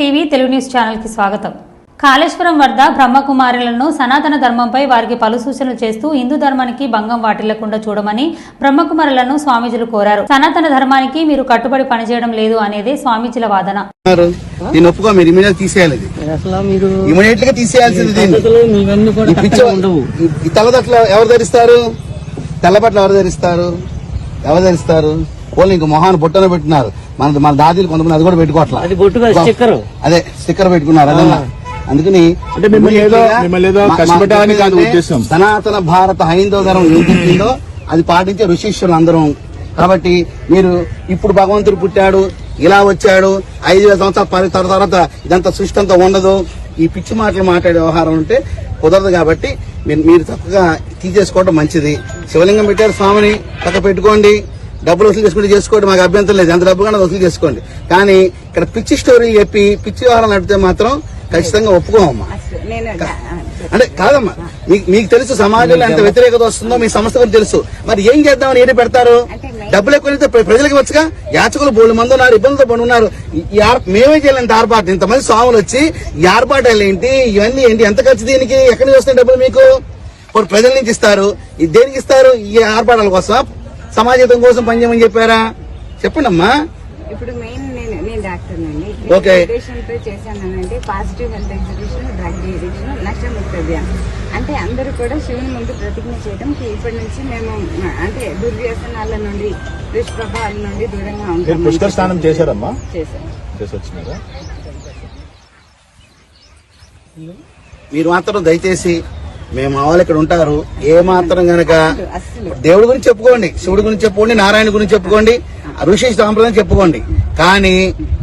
TV Telugu news ఛానల్కి స్వాగతం. కాళేశ్వరం వద్ద బ్రహ్మకుమారులను సనాతన ధర్మంపై వారికి పలు సూచనలు చేస్తూ హిందూ ధర్మానికి భంగం వాటిల్లకుండా చూడమని బ్రహ్మకుమారులను స్వామీజీలు కోరారు. సనాతన ధర్మానికి మీరు కట్టుబడి పనిచేయడం లేదు అనేది స్వామీజీల వాదన. ఒప్పుకో మీరు ఇమీడియట్ తీసేయాలి ఇమీడియట్గా తీసేయాల్సింది ఎవరు ధరిస్తారు? తెల్లబట్టలు ఎవరు ధరిస్తారు? ఎవరు ధరిస్తారు? ఓన్లీ ఇంక మొహాన్ని బొట్టన పెట్టినారు. మన మన దాదీలు కొంతమంది అది కూడా పెట్టుకోవట్లా. అది బొట్టుగా స్టిక్కర్. అదే స్టిక్కర్ పెట్టుకున్నారు అదన్నా. అందుకని ఏదో- ఏదో. సనాతన భారత హైందవ ధర్మం ఏం చెప్పిందో అది పాటించే ఋషిష్యులు అందరం కాబట్టి మీరు ఇప్పుడు భగవంతుడు పుట్టాడు ఇలా వచ్చాడు ఐదు వేల సంవత్సరాల పరి- తర్వాత తర్వాత ఇదంతా సృష్టి అంతా ఉండదు. ఈ పిచ్చి మాటలు మాట్లాడే వ్యవహారం ఉంటే కుదరదు కాబట్టి మీరు మీరు చక్కగా తీసేసుకోవడం మంచిది. శివలింగం పెట్టారు స్వామిని పక్క పెట్టుకోండి. డబ్బులు వసూలు చేసుకుంటే చేసుకోండి మాకు అభ్యంతరం లేదు. ఎంత డబ్బు కానీ వసూలు చేసుకోండి. కానీ ఇక్కడ పిచ్చి స్టోరీ చెప్పి పిచ్చి వ్యవహారం నడిపితే మాత్రం ఖచ్చితంగా ఒప్పుకోమమ్మా. అంటే కాదమ్మా మీకు మీకు తెలుసు సమాజంలో ఎంత వ్యతిరేకత వస్తుందో మీ సంస్థ గురించి తెలుసు. మరి ఏం చేద్దామని ఏంటి పెడతారు? డబ్బులు ఎక్కువ ప్రజలకు వచ్చుగా యాచకులు బోళ్ళు మంది ఉన్నారు ఇబ్బందులతో పడి ఉన్నారు. మేమే చేయలేం ఇంత ఆర్పాటు ఇంతమంది స్వాములు వచ్చి ఈ ఆర్పాటాలు ఏంటి? ఇవన్నీ ఏంటి? ఎంత ఖర్చు దీనికి? ఎక్కడి నుంచి వస్తాయి డబ్బులు మీకు? ఇప్పుడు ప్రజల నుంచి ఇస్తారు. దేనికి ఇస్తారు? ఈ ఆర్పాటాల కోసం సమాజం కోసం పనిచేయమని చెప్పారా? చెప్పండి అమ్మా ఇప్పుడు మెయిన్ నేను నేను డాక్టర్ అండి ఓకే. ఉద్దేశంతో చేశానంటే positive health exhibition drug addiction నష్టముక్త అభియాన్ అంటే అందరూ కూడా శివుని ముందు ప్రతిజ్ఞ చేయడం ఇప్పటి నుంచి మేము అంటే దుర్వ్యసనాల నుండి దుష్ప్రభావాల నుండి దూరంగా మీరు ఉంటాం పుష్కర స్నానం చేశారమ్మా? చేశాం చేసి వచ్చినారా మీరు మాత్రం దయచేసి మేము మా వాళ్ళు ఇక్కడ ఉంటారు. ఏ మాత్రం గనక దేవుడి గురించి చెప్పుకోండి శివుడి గురించి చెప్పుకోండి నారాయణ గురించి చెప్పుకోండి ఋషి సాంప్రదాయం చెప్పుకోండి. కానీ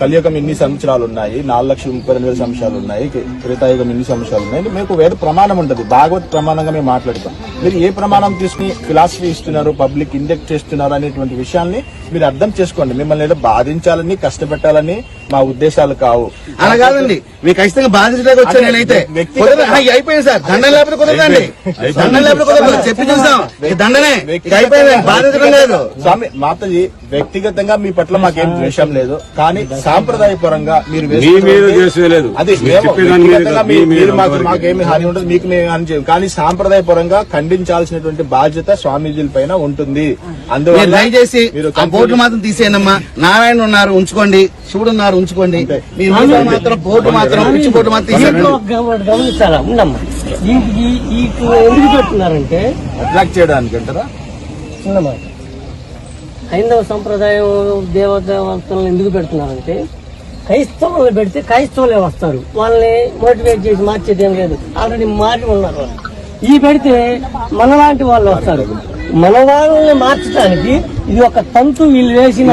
కలియుగం ఇన్ని సంవత్సరాలు ఉన్నాయి నాలుగు లక్షల ముప్పై రెండు వేల సంవత్సరాలు ఉన్నాయి త్రేతాయుగం ఇన్ని సంవత్సరాలు ఉన్నాయి. మీకు వేద ప్రమాణం ఉంటుంది భాగవత్ ప్రమాణంగా మేము మాట్లాడతాం. మీరు ఏ ప్రమాణం తీసుకుని ఫిలాసఫీ ఇస్తున్నారు పబ్లిక్ ఇండెక్ట్ చేస్తున్నారు అనేటువంటి విషయాన్ని మీరు అర్థం చేసుకోండి. మిమ్మల్ని ఏదో బాధించాలని కష్టపెట్టాలని మా ఉద్దేశాలు కావు. అలా కాదండి. మీకు ఖచ్చితంగా బాధించడానికి వచ్చాను నేనైతే. అయిపోయింది సార్. దండం లేకపోతే కుదరదండి. దండం లేకపోతే కుదరదు. చెప్పి చూసాం. దండనే. అయిపోయింది. బాధించడం లేదు. స్వామి మాతజీ వ్యక్తిగతంగా మీ పట్ల మాకేం ద్వేషం లేదు. కానీ సాంప్రదాయ పరంగా మీరు అదే మీరు. మాకేమి హాని ఉండదు. మీకు మేము అని చెప్పి కానీ సాంప్రదాయ పరంగా ఖండించాల్సినటువంటి బాధ్యత స్వామీజీల పైన ఉంటుంది. అందువల్ల దయచేసి మీరు బోర్డు మాత్రం తీసేయనమ్మా. నారాయణ ఉన్నారు ఉంచుకోండి. శివుడు ఉన్నారు ఉంచుకోండి. మీరు మాత్రం బోర్డు మాత్రం పిచ్చి బోర్డు మాత్రం తీసేయండి. దీంట్లో ఒక గమ- గమనించాలా ఉండమ్మా. ఈ ఈ- ఈ ఎందుకు అట్రాక్ట్ చేయడానికి అంటారా? హైందవ సంప్రదాయం దేవదేవతలను ఎందుకు పెడుతున్నారంటే క్రైస్తవులు పెడితే క్రైస్తవులే వస్తారు. వాళ్ళని మోటివేట్ చేసి మార్చేది ఏం లేదు. ఆల్రెడీ మారి ఉన్నారు. ఈ పెడితే మనలాంటి వాళ్ళు వస్తారు. మన వాళ్ళని మార్చడానికి ఇది ఒక తంతు వీళ్ళు వేసిన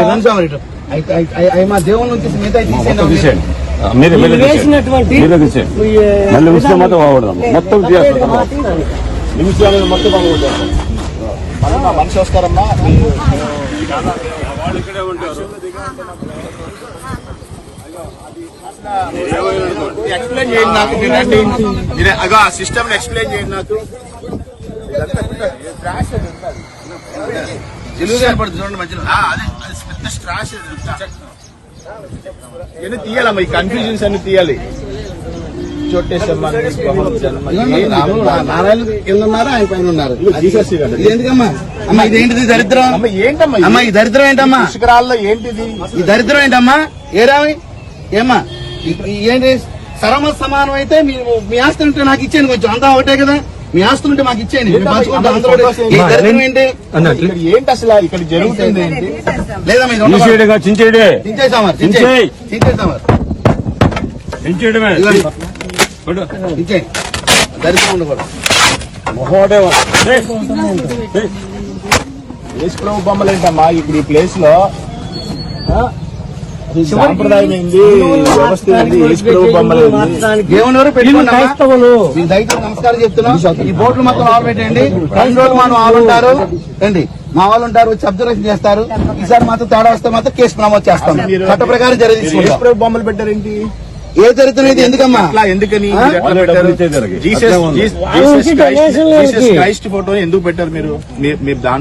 వీళ్ళు వేసినటువంటి మొత్తం మనిషి వస్తారమ్మా. మీ- ఎక్స్ప్లెయిన్ చేయండి నాకు మీరు రండి. మీరే అగో ఆ సిస్టమ్ ఎక్స్ప్లెయిన్ చేయండి నాకు. ఇవన్నీ తీయాలమ్మా ఈ కన్ఫ్యూజన్స్ అన్ని తీయాలి చోటేశమ్మ ఇదిగోండి, రాములు నారాయణ కింద ఉన్నారు ఆయన పైన ఉన్నారు జీసస్ ఇవ్వండి. ఇది ఎందుకమ్మా అమ్మా ఇది దరిద్రం అమ్మ ఏంటమ్మా ఇది? అమ్మా ఈ దరిద్రం ఏంటమ్మా పుష్కరాల్లో ఏంటిది ఈ దరిద్రం ఏంటమ్మా ఏరామి ఏమ్మా ఈ- ఏంటి సరమ సమానం అయితే మీ మీ ఉంటే నాకు ఇచ్చేయండి కొంచెం అంతా ఒకటే కదా మీ ఆస్తులు ఉంటే మాకు ఇచ్చేయండి ఏంటి ఇక్కడ ఏంటి అసలు ఇక్కడ జరుగుతుంది ఏంటి. తీసేయడగా చించేయడే చించేసామా చించేయ్. చించేసామా చించేయడమే ఇదిగోండి. పడు. చించేయి దరిద్రం ఉండకూడదు మొహోడే వా. ఏయ్. ఏయ్. యేసు ప్రభు బొమ్మలు ఏంటమ్మా ఇప్పుడు ఈ ప్లేస్లో ఆ? ఈ సాంప్రదాయం ఏంది వ్యవస్థ ఏంది? యేసు ప్రభు బొమ్మలు ఏంది మార్చడానికి దేవుని వరకు దయచేసి నమస్కారం చెప్తున్నాం. ఈ బోట్లు మొత్తం ఆల్ పెట్టండి రెండు రోజులు మా వాళ్ళు ఉంటారు. రండి మా వాళ్ళు ఉంటారు వచ్చి అబ్జర్వేషన్ చేస్తారు. ఈసారి మాత్రం తేడా వస్తే మాత్రం కేసు నమోదు చేస్తాం. చట్ట ప్రకారం ప్రభు బొమ్మలు పెట్టారేంటి ఏ జరుగుతున్నది ఎందుకమ్మా? అట్లా ఎందుకని. జీసస్ క్రైస్ట్ ఫోటో ఎందుకు పెట్టారు మీరు? మీరు- మీరు దాంట్లో